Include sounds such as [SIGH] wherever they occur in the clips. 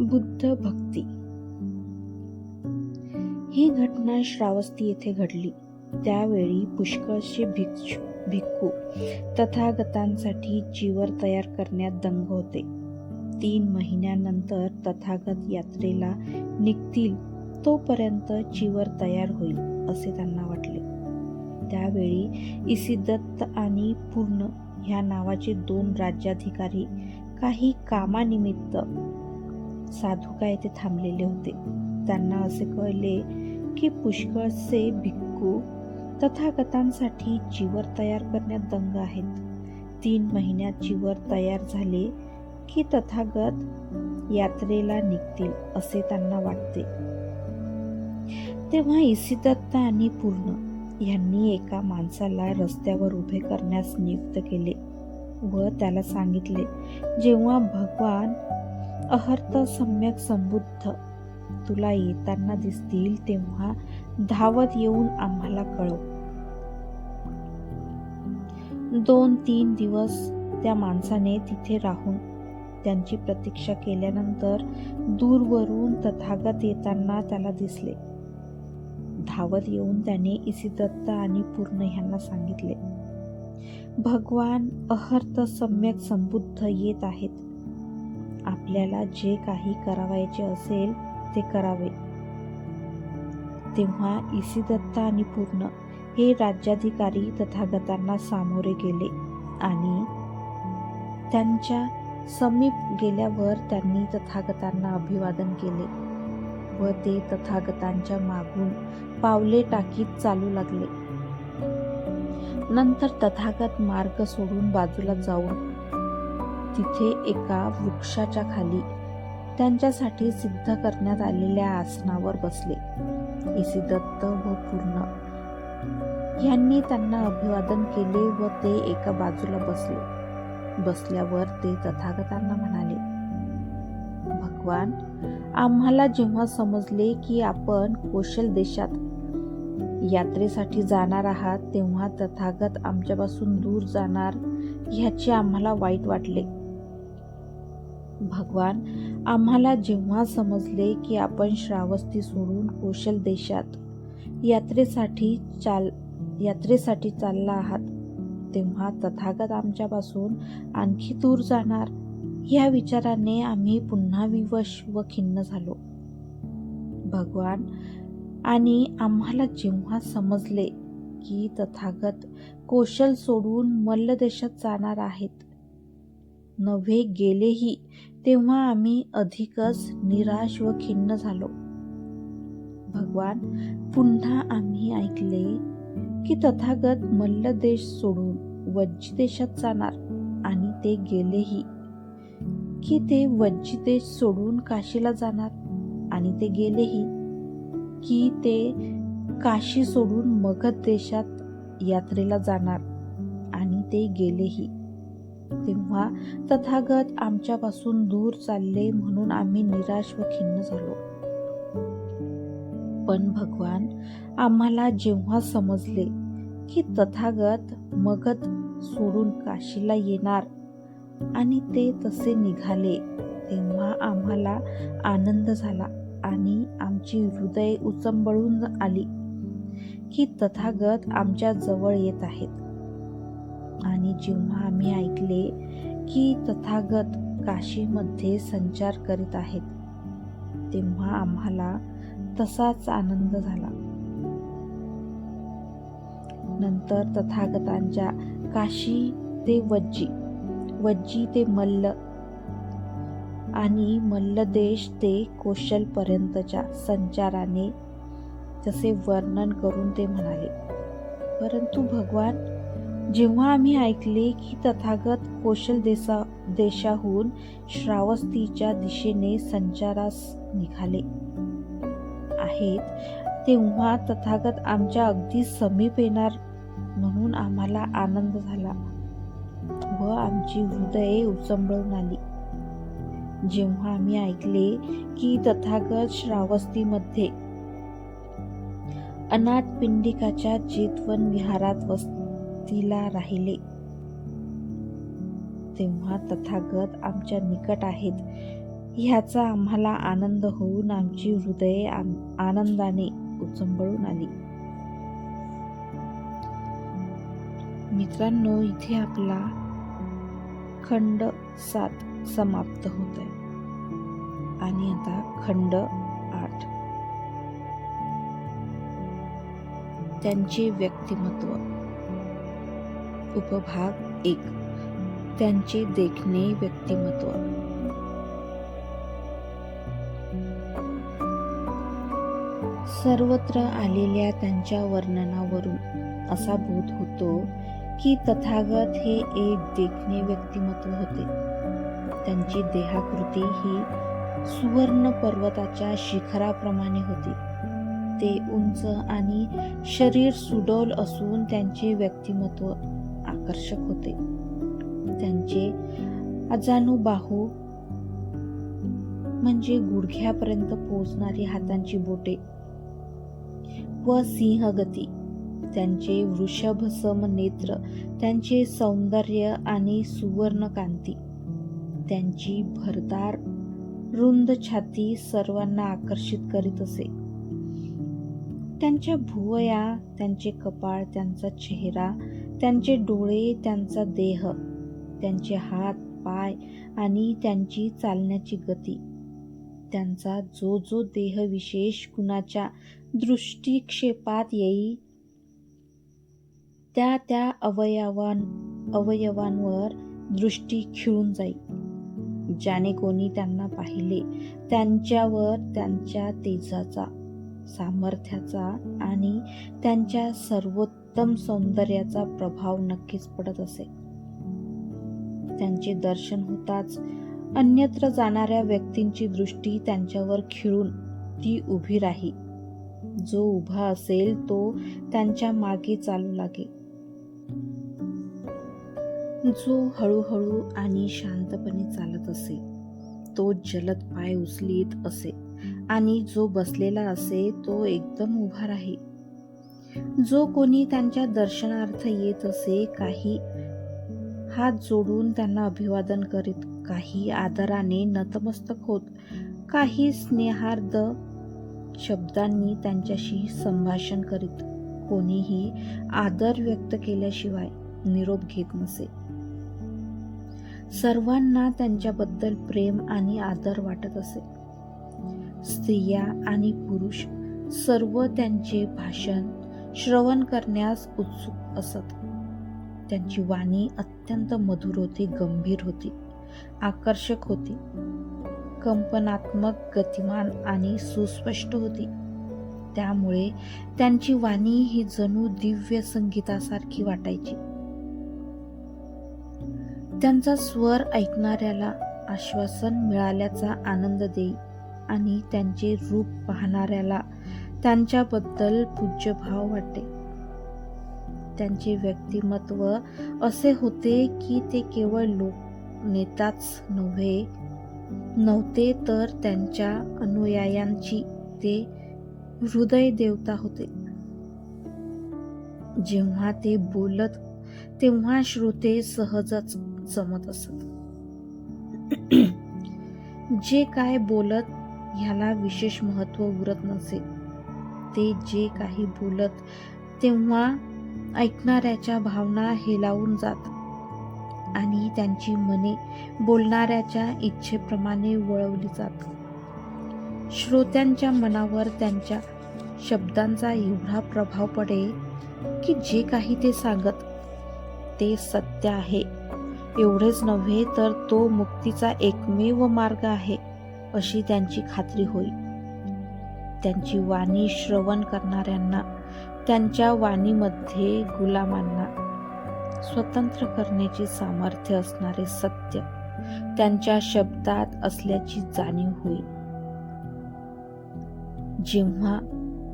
बुद्ध भक्ती. ही घटना श्रावस्ती येथे घडली. त्यावेळी पुष्कळचे भिक्षू भिक्खू तथागतांसाठी चिवर तयार करण्यात दंग होते. तीन महिन्यानंतर तथागत यात्रेला निघतील तोपर्यंत चिवर तयार होईल असे त्यांना वाटले. त्यावेळी इसिदत्त आणि पूर्ण ह्या नावाचे दोन राज्याधिकारी काही कामानिमित्त साधुका येथे थांबलेले होते. त्यांना असे कळले की पुष्कळसे भिक्खू तथागतांसाठी चिवर तयार करण्यात दंग आहेत. तीन महिन्यात चिवर तयार झाले की तथागत यात्रेला निघतील असे त्यांना वाटते. तेव्हा इसिदत्त आणि पूर्ण यांनी एका माणसाला रस्त्यावर उभे करण्यास नियुक्त केले व त्याला सांगितले जेव्हा भगवान अहर्त सम्यक संबुद्ध. तुला येताना दिसतील तेव्हा धावत येऊन आम्हाला कळव. दोन तीन दिवस त्या माणसाने तिथे राहून त्यांची प्रतीक्षा केल्यानंतर दूरवरून तथागत येताना त्याला दिसले. धावत येऊन त्याने इसी दत्त आणि पूर्ण ह्यांना सांगितले. भगवान अहर्त सम्यक संबुद्ध येत आहेत. आपल्याला जे काही करावायचे असेल ते करावे. तेव्हा इसी दत्ता आणि पूर्ण हे राज्याधिकारी तथागतांना सामोरे गेले आणि त्यांच्या समीप गेल्यावर त्यांनी तथागतांना अभिवादन केले व ते तथागतांच्या मागून पावले टाकीत चालू लागले. नंतर तथागत मार्ग सोडून बाजूला जाऊन तिथे एका वृक्षाच्या खाली त्यांच्यासाठी सिद्ध करण्यात आलेल्या आसनावर बसले. इसिदत्त व पूर्ण. यांनी त्यांना अभिवादन केले व ते एका बाजूला बसले. बसल्यावर ते तथागतांना म्हणाले भगवान आम्हाला जेव्हा समजले की आपण कौशल देशात यात्रेसाठी जाणार आहात तेव्हा तथागत आमच्यापासून दूर जाणार ह्याचे आम्हाला वाईट वाटले. भगवान आम्हाला जेव्हा समजले की आपण श्रावस्ती सोडून कौशल देशात यात्रेसाठी चाल यात्रेसाठी चालला आहात तेव्हा तथागत आमच्यापासून आणखी दूर जाणार. या विचाराने आम्ही पुन्हा विवश व खिन्न झालो. भगवान आणि आम्हाला जेव्हा समजले की तथागत कौशल सोडून मल्ल देशात जाणार आहेत नव्हे गेलेही तेव्हा आम्ही अधिकच निराश व खिन्न झालो. भगवान पुन्हा आम्ही ऐकले की तथागत मल्ल देश सोडून वज्जी देशात जाणार आणि ते गेलेही. की ते वज्जी देश सोडून काशीला जाणार आणि ते गेलेही. की ते काशी सोडून मगध देशात यात्रेला जाणार आणि ते गेलेही. तेव्हा तथागत आमच्यापासून दूर चालले म्हणून आम्ही निराश व खिन्न झालो. पण भगवान आम्हाला जेव्हा समजले की तथागत मगध सोडून काशीला येणार आणि ते तसे निघाले तेव्हा आम्हाला आनंद झाला आणि आमची हृदय उचंबळून आली की तथागत आमच्या जवळ येत आहेत. आणि जेव्हा आम्ही ऐकले की तथागत काशीमध्ये संचार करीत आहेत तेव्हा आम्हाला तसाच आनंद झाला. नंतर तथागतांच्या काशी ते वज्जी वज्जी ते मल्ल आणि मल्लदेश ते कौशलपर्यंतच्या संचाराने तसे वर्णन करून ते म्हणाले. परंतु भगवान जेव्हा आम्ही ऐकले की तथागत कौशल देशा देशाहून श्रावस्तीच्या दिशेने संचारास निघाले आहेत तेव्हा तथागत आमच्या अगदी समीप येणार म्हणून आम्हाला आनंद झाला व आमची हृदये उचंबळून आली. जेव्हा आम्ही ऐकले की तथागत श्रावस्तीमध्ये अनाथ पिंडिकाच्या चेतवन विहारात स्थितीला राहिले. तेव्हा तथागत आमच्या निकट आहेत. ह्याचा आम्हाला आनंद होऊन आमची हृदये आनंदाने उचंबळून आली. मित्रांनो इथे आपला खंड सात समाप्त होत आहे आणि आता खंड आठ. त्यांचे व्यक्तिमत्व. उपभाग एक. त्यांचे देखणे व्यक्तिमत्व. सर्वत्र आलेल्या त्यांच्या वर्णनावरून असा बोध होतो की तथागत हे एक देखणे व्यक्तिमत्व होते. त्यांची देहाकृती ही सुवर्ण पर्वताच्या शिखराप्रमाणे होती. ते उंच आणि शरीर सुडौल असून त्यांचे व्यक्तिमत्व आकर्षक होते. त्यांचे अजानुबाहू म्हणजे गुडघ्यापर्यंत पोहोचणारी हातांची बोटे व सिंहगती त्यांचे वृषभसम नेत्र त्यांचे सौंदर्य आणि सुवर्णकांती त्यांची भरदार रुंद छाती सर्वांना आकर्षित करीत असे. त्यांच्या भुवया त्यांचे कपाळ त्यांचा चेहरा त्यांचे डोळे त्यांचा देह त्यांचे हात पाय आणि त्यांची चालण्याची गती. त्यांचा जो जो देह विशेष कुणाच्या दृष्टिक्षेपात येई त्या त्या अवयवां अवयवांवर दृष्टी खिळून जाई. ज्याने कोणी त्यांना पाहिले त्यांच्यावर त्यांच्या तेजाचा सामर्थ्याचा आणि त्यांच्या सर्वोत्तम उत्तम सौंदर्याचा प्रभाव नक्कीच पडत असे. त्यांचे दर्शन होताच अन्यत्र जाणाऱ्या व्यक्तींची दृष्टी त्यांच्यावर खिळून ती उभी राही. जो उभा असेल तो त्यांच्या मागे चालू लागे. जो हळूहळू आणि शांतपणे चालत असे तो जलद पाय उचलीत असे आणि जो बसलेला असे तो एकदम उभा राही. जो कोणी त्यांच्या दर्शनार्थ येत असे काही हात जोडून त्यांना अभिवादन करीत काही आदराने नतमस्तक होत काही स्नेहार्द शब्दांनी त्यांच्याशी संभाषण करीत कोणीही आदर व्यक्त केल्याशिवाय निरोप घेत नसे. सर्वांना त्यांच्याबद्दल प्रेम आणि आदर वाटत असे. स्त्रिया आणि पुरुष सर्व त्यांचे भाषण श्रवण करण्यास उत्सुक असत. त्यांची वाणी अत्यंत मधुर होती गंभीर होती आकर्षक होती. कंपनात्मक गतिमान आणि सुस्पष्ट होती. त्यामुळे त्यांची वाणी ही जणू दिव्य संगीतासारखी वाटायची. त्यांचा स्वर ऐकणाऱ्याला आश्वासन मिळाल्याचा आनंद देई आणि त्यांचे रूप पाहणाऱ्याला त्यांच्याबद्दल पूज्यभाव वाटे. त्यांचे व्यक्तिमत्व असे होते की ते केवळ लोक नेताच नव्हे नव्हते तर त्यांच्या अनुयायांची ते हृदय देवता होते. जेव्हा ते बोलत तेव्हा श्रोते सहजच जमत असत. [CLEARS THROAT] जे काय बोलत ह्याला विशेष महत्त्व उरत नसे. ते जे काही बोलत तेव्हा ऐकणाऱ्याच्या भावना हेलावून जात. आणि त्यांची मने बोलणाऱ्याच्या इच्छेप्रमाणे वळवली जात. श्रोत्यांच्या मनावर त्यांच्या शब्दांचा एवढा प्रभाव पडे की जे काही ते सांगत ते सत्य आहे. एवढेच नव्हे तर तो मुक्तीचा एकमेव मार्ग आहे अशी त्यांची खात्री होईल त्यांची वाणी श्रवण करणाऱ्यांना त्यांच्या वाणीमध्ये गुलामांना स्वतंत्र करण्याचे सामर्थ्य असणारे सत्य त्यांच्या शब्दात असल्याची जाणीव होईल. जेव्हा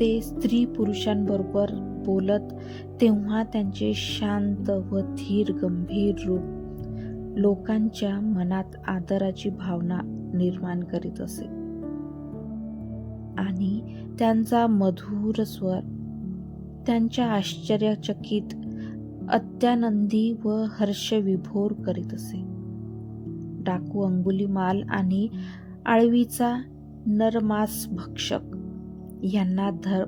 ते स्त्री पुरुषांबरोबर बोलत तेव्हा त्यांचे शांत व धीर गंभीर रूप लोकांच्या मनात आदराची भावना निर्माण करीत असे. आणि त्यांचा मधुर स्वर. त्यांच्या आश्चर्यचकित अत्यानंदी व हर्षविभोर करीत असे. डाकू अंगुलीमाल आणि आळवीचा नरमास भक्षक यांना धर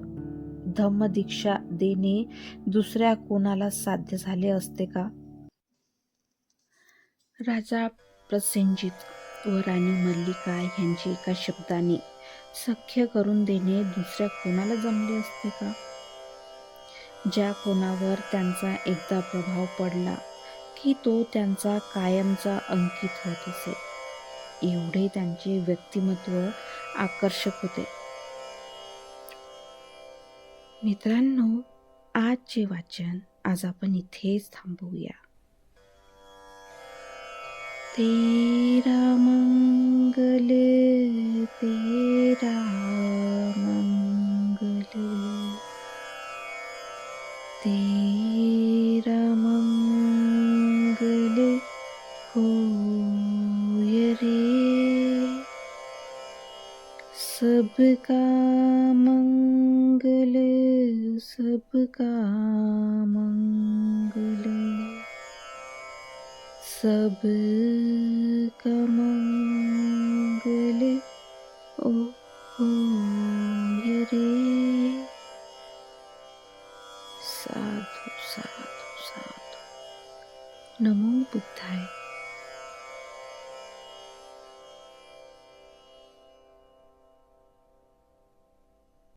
धम्मदीक्षा देणे दुसऱ्या कोणाला साध्य झाले असते का? राजा प्रसेनजित व राणी मल्लिका यांची एका शब्दाने सख्य करून देणे दुसऱ्या कोणाला जमले असते का? ज्या कोणावर त्यांचा एकदा प्रभाव पडला की तो त्यांचा कायमचा अंकित होत असे. एवढे त्यांचे व्यक्तिमत्व आकर्षक होते. मित्रांनो आजचे वाचन आज आपण इथेच थांबवूया. तेरा मंगल तेरा मंगल। तेरा मंगल होय रे। सबका मंगल सबका मंगल। सबका मंगल। ओ होय